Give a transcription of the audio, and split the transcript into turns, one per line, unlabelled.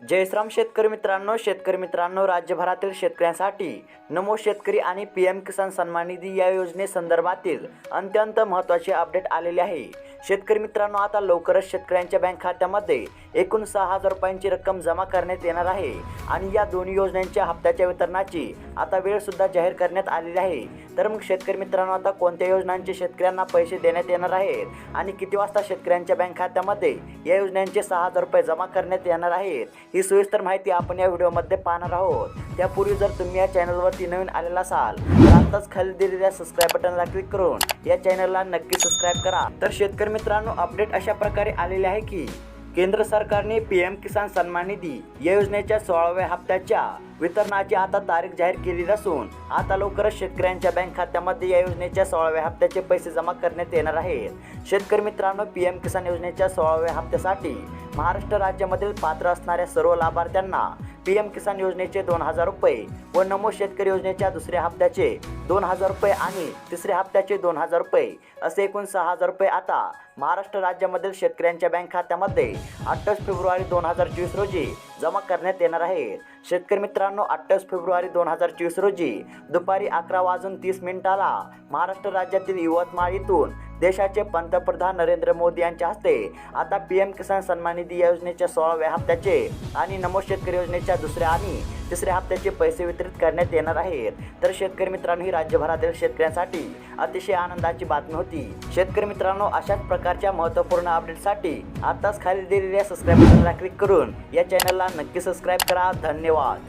जयश्राम शेतकरी मित्रांनो शेतकरी मित्रांनो राज्यभरातील शेतकऱ्यांसाठी नमो शेतकरी आणि पी एम किसान सन्मान निधी या योजनेसंदर्भातील अत्यंत महत्त्वाचे अपडेट आलेले आहे. शेतकरी मित्रांनो आता लवकरच शेतकऱ्यांच्या बँक खात्यामध्ये एकूण सहा हजार रुपयांची रक्कम जमा करण्यात येणार आहे. आणि या दोन्ही योजनांच्या हप्त्याच्या वितरणाची आता वेळ सुद्धा जाहीर करण्यात आलेली आहे. तर मग शेतकरी मित्रांनो आता कोणत्या योजनांचे शेतकऱ्यांना पैसे देण्यात येणार आहेत? आणि किती वाजता शेतकऱ्यांच्या बँक खात्यामध्ये या योजनांचे सहा हजार रुपये जमा करण्यात येणार आहेत? ही सविस्तर माहिती आपण या व्हिडिओमध्ये पाहणार आहोत. त्यापूर्वी जर तुम्ही या चॅनलवरती नवीन आलेला असाल तर आताच खाली दिलेल्या सबस्क्राईब बटनला क्लिक करून या चॅनलला नक्की सबस्क्राईब करा. तर शेतकरी मित्रांनो अपडेट अशा प्रकारे आलेले आहे की केंद्र सरकारने पी एम किसान सन्मान निधी या योजनेच्या सोळाव्या हप्त्याच्या वितरणाची आता तारीख जाहीर केली असून आता लवकरच शेतकऱ्यांच्या बँक खात्यामध्ये या योजनेच्या सोळाव्या हप्त्याचे पैसे जमा करण्यात येणार आहेत. शेतकरी मित्रांनो पी एम किसान योजनेच्या सोळाव्या हप्त्यासाठी महाराष्ट्र राज्यामधील पात्र असणाऱ्या सर्व लाभार्थ्यांना पी एम किसान योजनेचे दोन हजार रुपये व नमो शेतकरी योजनेच्या दुसऱ्या हप्त्याचे दोन हजार रुपये आणि तिसऱ्या हप्त्याचे दोन हजार रुपये असे एकूण सहा हजार रुपये आता महाराष्ट्र राज्यामधील शेतकऱ्यांच्या बँक खात्यामध्ये अठ्ठावीस फेब्रुवारी दोन हजार चोवीस रोजी जमा करण्यात येणार आहे. शेतकरी मित्रांनो अठ्ठावीस फेब्रुवारी दोन हजार चोवीस रोजी दुपारी अकरा वाजून तीस मिनिटाला महाराष्ट्र राज्यातील यवतमाळ इथून देशाचे पंतप्रधान नरेंद्र मोदी यांच्या हस्ते आता पी एम किसान सन्मान निधी या योजनेच्या सोळाव्या हप्त्याचे आणि नमो शेतकरी योजनेच्या दुसऱ्या आणि तिसऱ्या हप्त्याचे पैसे वितरित करण्यात येणार आहेत. तर शेतकरी मित्रांनो ही राज्यभरातील शेतकऱ्यांसाठी अतिशय आनंदाची बातमी होती. शेतकरी मित्रांनो अशाच प्रकारच्या महत्त्वपूर्ण अपडेटसाठी आताच खाली दिलेल्या सबस्क्राईब बटनला क्लिक करून या चॅनलला नक्की सबस्क्राईब करा. धन्यवाद.